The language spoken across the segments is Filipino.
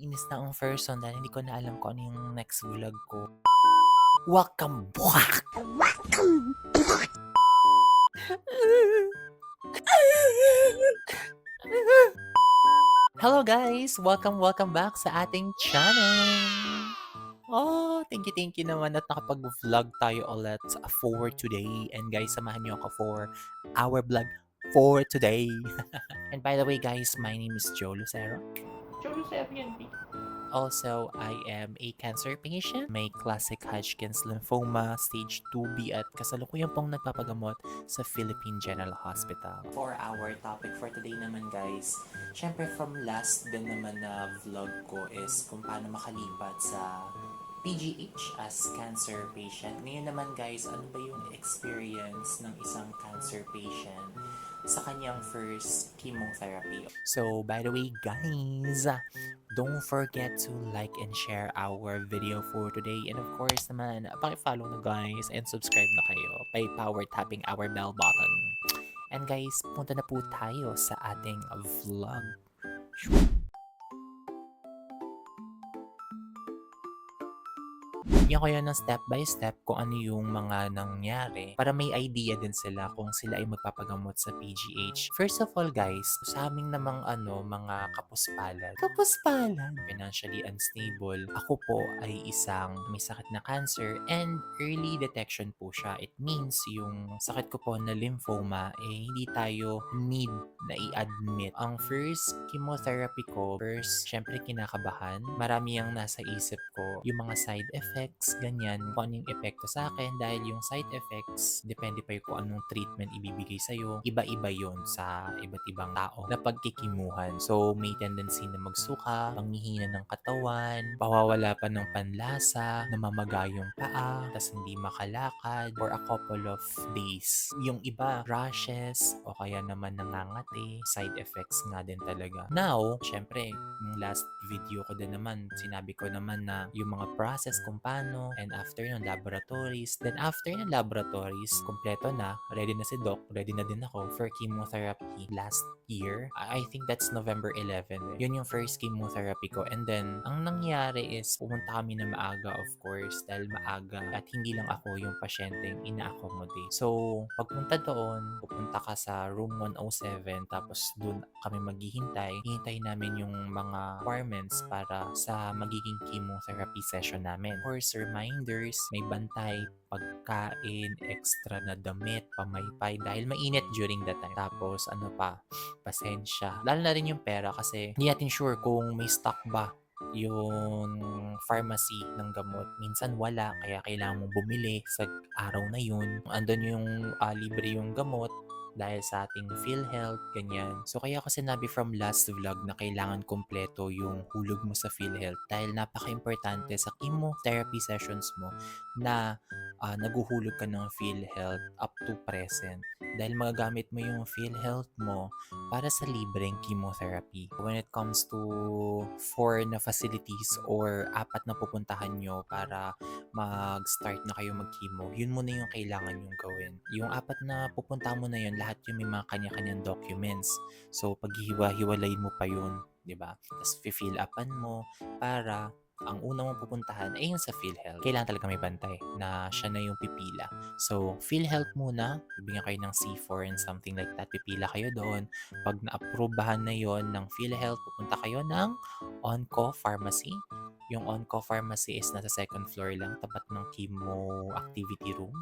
Inis na ang person dahil hindi ko na alam kung ano yung next vlog ko. Welcome back! Welcome back. Hello guys! Welcome, welcome back sa ating channel! Oh, thank you, thank you naman at nakapag-vlog tayo ulit for today. And guys, samahan niyo ako for our vlog for today. and by the way guys, my name is Joe Lucero. Also, I am a cancer patient. May classic Hodgkin's lymphoma, stage 2B at kasalukuyan pong nagpapagamot sa Philippine General Hospital. For our topic for today naman guys, syempre from last din naman na vlog ko is kung paano makalipat sa PGH as cancer patient. Ngayon naman guys, ano ba yung experience ng isang cancer patient sa kanyang first chemotherapy? So, by the way guys, don't forget to like and share our video for today. And of course naman, paki-follow na guys and subscribe na kayo by power tapping our bell button. And guys, punta na po tayo sa ating vlog. Bigyan ko yun ng step by step kung ano yung mga nangyari para may idea din sila kung sila ay magpapagamot sa PGH. First of all guys, sa aming namang ano, mga kapuspalad. Kapuspalad? Financially unstable. Ako po ay isang may sakit na cancer and early detection po siya. It means yung sakit ko po na lymphoma eh hindi tayo need na i-admit. Ang first chemotherapy ko, first, syempre kinakabahan. Marami ang nasa isip ko. Yung mga side effects, ganyan, kung anong epekto sa akin dahil yung side effects, depende pa yung kung anong treatment ibibigay sa'yo. Iba-iba yon sa iba't ibang tao na pagkikimuhan. So, may tendency na magsuka, panghihina ng katawan, pawawala pa ng panlasa, namamaga yung paa, tas hindi makalakad for a couple of days. Yung iba, rashes, o kaya naman nangangati, side effects nga din talaga. Now, syempre, yung last video ko din naman, sinabi ko naman na yung mga process kung paano, and after ng laboratories, then after ng laboratories, kompleto na, ready na si Doc, ready na din ako for chemotherapy last year. I think that's November 11. Yun yung first chemotherapy ko. And then, ang nangyari is, pumunta kami na maaga, of course, dahil maaga, at hindi lang ako yung pasyenteng ina-accommodate. So, pagpunta doon, pupunta ka sa room 107, tapos doon kami maghihintay. Hihintay namin yung mga requirements para sa magiging chemotherapy session namin. Of course, reminders, may bantay, pagkain, extra na damit, pamaypay, dahil mainit during that time. Tapos, ano pa, pasensya. Lalo na rin yung pera kasi hindi natin sure kung may stock ba yung pharmacy ng gamot. Minsan wala, kaya kailangan mong bumili sa araw na yun. Andun yung ah, libre yung gamot dahil sa ating PhilHealth, ganyan. So, kaya ako sinabi from last vlog na kailangan kompleto yung hulog mo sa PhilHealth dahil napaka-importante sa chemotherapy sessions mo na ah, naguhulog ka ng PhilHealth up to present dahil magagamit mo yung PhilHealth mo para sa libreng chemotherapy. When it comes to four na facilities or apat na pupuntahan nyo para mag-start na kayo mag-chemo, yun muna yung kailangan yung gawin. Yung apat na pupunta mo na yun, lahat yung may mga kanya-kanyang documents. So, paghihiwa-hiwalayin mo pa yun, di ba? Tapos, fill upan mo para ang una mong pupuntahan ay yung sa PhilHealth. Kailangan talaga may bantay na siya na yung pipila. So, PhilHealth muna, bibigyan kayo ng C4 and something like that. Pipila kayo doon. Pag na-approbahan na yon ng PhilHealth, pupunta kayo ng Onco Pharmacy. Yung Onco Pharmacy is nasa second floor lang, tapat ng chemo activity room.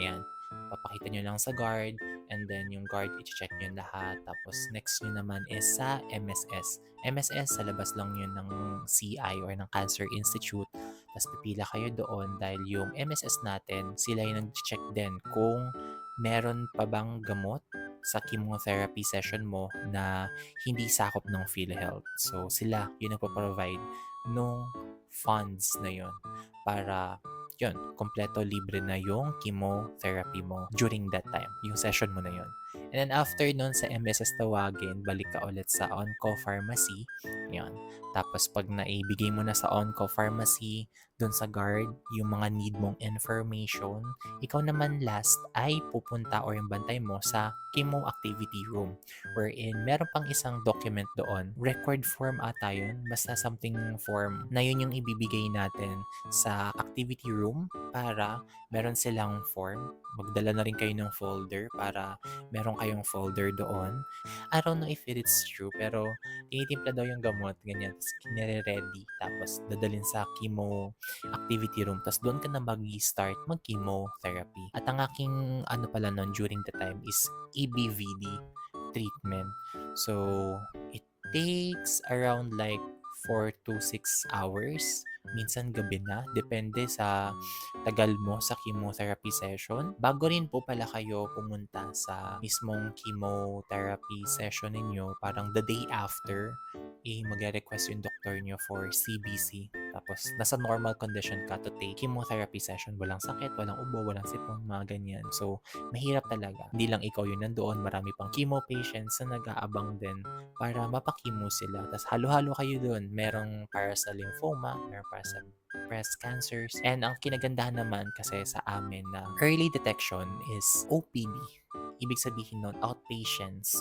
Ayan. Papakita nyo lang sa guard and then yung guard i-check nyo lahat. Tapos next nyo naman is sa MSS. MSS, sa labas lang yun ng CI or ng Cancer Institute. Tapos pipila kayo doon dahil yung MSS natin, sila yung nag-check din kung meron pa bang gamot sa chemotherapy session mo na hindi sakop ng PhilHealth. So sila yung nagpo-provide nung funds na yon para yun, kompleto libre na yung chemotherapy mo during that time, yung session mo na yun. And then after nun sa MSS tawagin, balik ka ulit sa on-call pharmacy. Yun. Tapos pag naibigay mo na sa on-call pharmacy, dun sa guard, yung mga need mong information, ikaw naman last ay pupunta or yung bantay mo sa chemo activity room wherein meron pang isang document doon. Record form ata yun. Basta something form na yun yung ibibigay natin sa activity room para meron silang form. Magdala na rin kayo ng folder para meron kayong folder doon. I don't know if it is true pero tinitimpla daw yung gamot, ganyan. Tapos kinire-ready. Tapos dadalhin sa chemo activity room. Tapos doon ka na mag-start mag-chemotherapy. At ang aking ano pala nun during the time is EBVD treatment. So, it takes around like 4 to 6 hours. Minsan gabi na. Depende sa tagal mo sa chemotherapy session. Bago rin po pala kayo pumunta sa mismong chemotherapy session ninyo, parang the day after, eh, mag-request yung doctor nyo for CBC. Tapos, nasa normal condition ka to take chemotherapy session. Walang sakit, walang ubo, walang sipon, mga ganyan. So, mahirap talaga. Hindi lang ikaw yun nandoon, marami pang chemo patients na nag-aabang din para mapakimo sila. Tapos, halo-halo kayo doon. Merong para sa lymphoma, meron para sa breast cancers. And ang kinagandahan naman kasi sa amin na early detection is OPD. Ibig sabihin nun, outpatients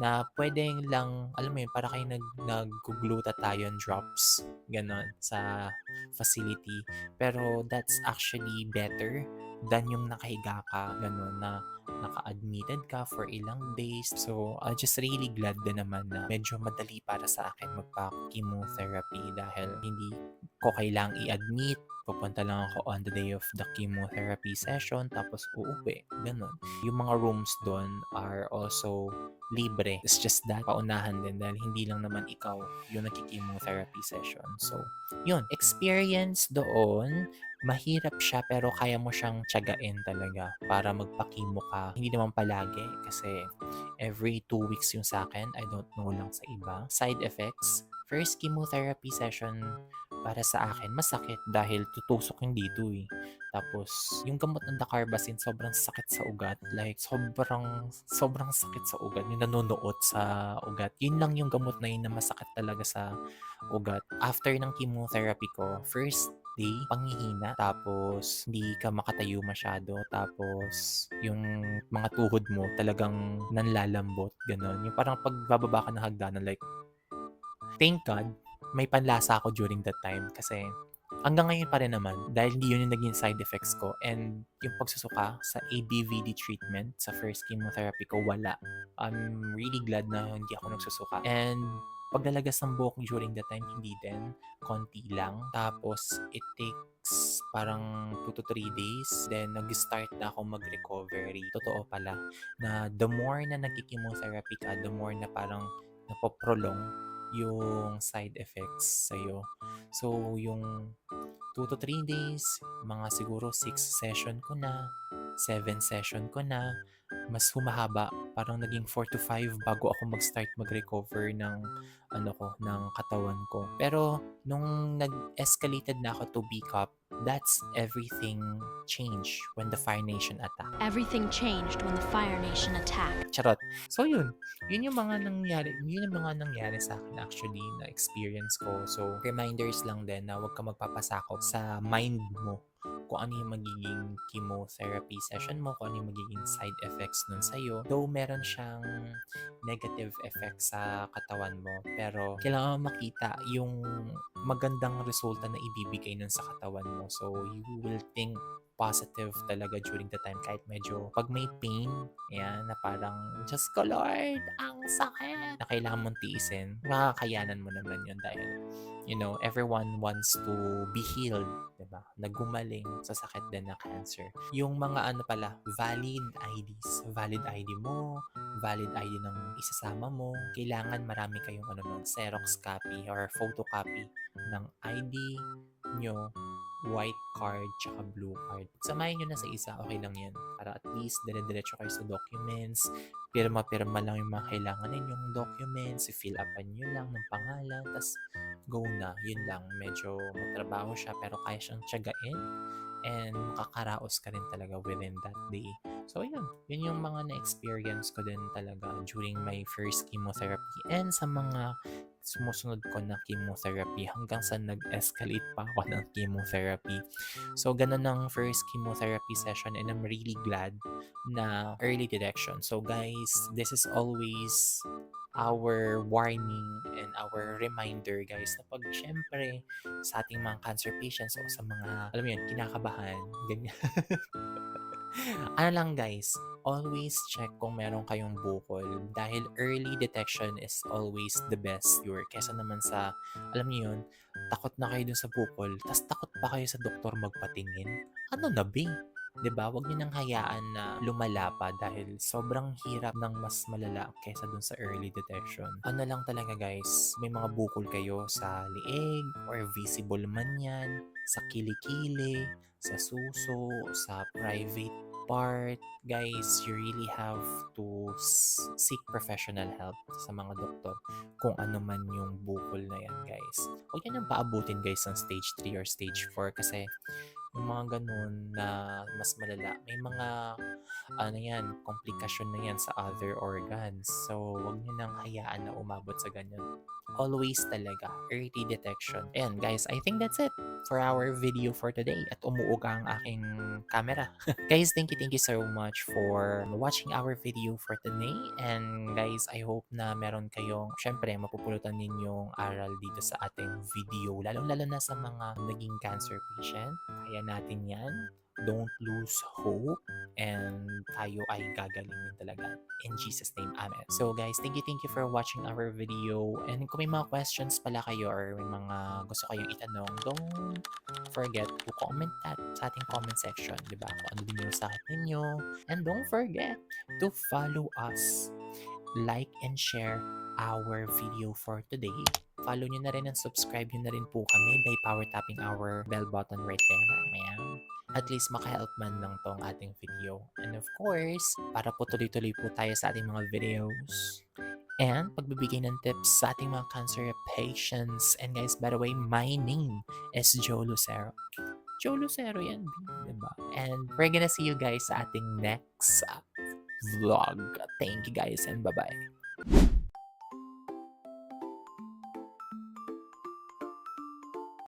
na pwedeng lang, alam mo yun, para kayo nag, nag-glutathione drops, ganon, sa facility. Pero that's actually better than yung nakahiga ka, ganon, na naka-admitted ka for ilang days. So, I'm just really glad din naman na medyo madali para sa akin magpa-chemotherapy dahil hindi ko kailang i-admit. Pupunta lang ako on the day of the chemotherapy session tapos uuwi. Ganon. Yung mga rooms doon are also libre. It's just that paunahan din dahil hindi lang naman ikaw yung nagki-chemotherapy session. So, yun. Experience doon mahirap siya pero kaya mo siyang tiyagain talaga para magpakimo ka. Hindi naman palagi kasi every two weeks yung sa akin. I don't know lang sa iba. Side effects. First chemotherapy session para sa akin, masakit dahil tutusok yung dito eh. Tapos, yung gamot ng dacarbazine, sobrang sakit sa ugat. Like, sobrang, sobrang sakit sa ugat. Yung nanonoot sa ugat. Yun lang yung gamot na yun na masakit talaga sa ugat. After ng chemotherapy ko, first day, panghihina. Tapos, hindi ka makatayo masyado. Tapos, yung mga tuhod mo talagang nanlalambot. Ganon. Yung parang pagbababa ka ng hagdanan, like, thank God, may panlasa ako during that time. Kasi, hanggang ngayon pa rin naman, dahil hindi yun yung naging side effects ko. And yung pagsusuka sa ABVD treatment, sa first chemotherapy ko, wala. I'm really glad na hindi ako nagsusuka. And paglalagas ng buhok during that time, hindi din. Konti lang. Tapos, it takes parang 2 to 3 days. Then, nag-start na ako mag-recovery. Totoo pala na the more na nagki-chemotherapy ka, the more na parang napoprolong yung side effects sa'yo. So, yung 2 to 3 days, mga siguro 6 session ko na, 7 session ko na, mas humahaba. Parang naging 4 to 5 bago ako mag-start mag-recover ng ano ko, ng katawan ko. Pero nung nag-escalated na ako to B-Cup, that's everything changed when the Fire Nation attacked. Everything changed when the Fire Nation attacked. Charot. So yun, yun yung mga nangyari, yun yung mga nangyari sa akin actually na experience ko. So reminders lang din na huwag ka magpapasakop sa mind mo kung ano yung magiging chemotherapy session mo, kung ano yung magiging side effects nun sa'yo. Though meron siyang negative effects sa katawan mo, pero kailangan makita yung magandang resulta na ibibigay nun sa katawan mo. So, you will think positive talaga during the time kahit medyo pag may pain yan na parang just ko Lord ang sakit na kailangan mong tiisin makakayanan mo naman yun dahil you know everyone wants to be healed diba nagumaling sa sakit din na cancer. Yung mga ano pala valid IDs valid ID mo valid ID ng isasama mo. Kailangan marami kayong ano nun Xerox copy or photocopy ng ID nyo white card tsaka blue card. Samayin nyo na sa isa, okay lang yan. Para at least dire-diretso kayo sa documents, pirma-pirma lang yung mga kailangan ninyong documents, fill upan nyo lang ng pangalan, tas go na. Yun lang. Medyo matrabaho siya pero kaya siyang tiyagain and makakaraos ka rin talaga within that day. So, yun. Yun yung mga na-experience ko din talaga during my first chemotherapy and sa mga sumusunod ko na chemotherapy hanggang sa nag-escalate pa ako ng chemotherapy. So, ganun ang first chemotherapy session and I'm really glad na early detection. So, guys, this is always our warning and our reminder guys na pag syempre sa ating mga cancer patients o sa mga alam mo yun kinakabahan ganyan ano lang guys always check kung meron kayong bukol dahil early detection is always the best cure kesa naman sa alam niyo yun takot na kayo dun sa bukol tas takot pa kayo sa doktor magpatingin ano na be 'di ba? Huwag niyo nang hayaan na lumala pa dahil sobrang hirap ng mas malala kaysa dun sa early detection. Ano lang talaga guys, may mga bukol kayo sa liig or visible man yan, sa kilikili, sa suso, sa private part, guys, you really have to seek professional help sa mga doktor kung ano man yung bukol na yan, guys. Huwag niyo nang paabutin, guys, ng stage 3 or stage 4 kasi mga ganun na mas malala, may mga ano yan, komplikasyon na yan sa other organs. So, wag niyo nang hayaan na umabot sa ganyan. Always talaga, early detection. And guys, I think that's it for our video for today. At umuuga ang aking camera. guys, thank you, thank you so much for watching our video for today. And guys, I hope na meron kayong, syempre, mapupulutan ninyong aral dito sa ating video. Lalo-lalo na sa mga naging cancer patient. Kaya natin yan. Don't lose hope and tayo ay gagalingin talaga. In Jesus' name, Amen. So guys, thank you, thank you for watching our video. And kung may mga questions pala kayo or may mga gusto kayong itanong, don't forget to comment that sa ating comment section, di ba? Kung ano din yung sakit ninyo. And don't forget to follow us. Like and share our video for today. Follow nyo na rin and subscribe nyo na rin po kami by power tapping our bell button right there. Ayan at least makahelp man lang tong ating video. And of course, para po tuloy-tuloy po tayo sa ating mga videos. And pagbibigay ng tips sa ating mga cancer patients. And guys, by the way, my name is Joe Lucero. Joe Lucero yan, diba? And we're gonna see you guys sa ating next vlog. Thank you guys and bye-bye.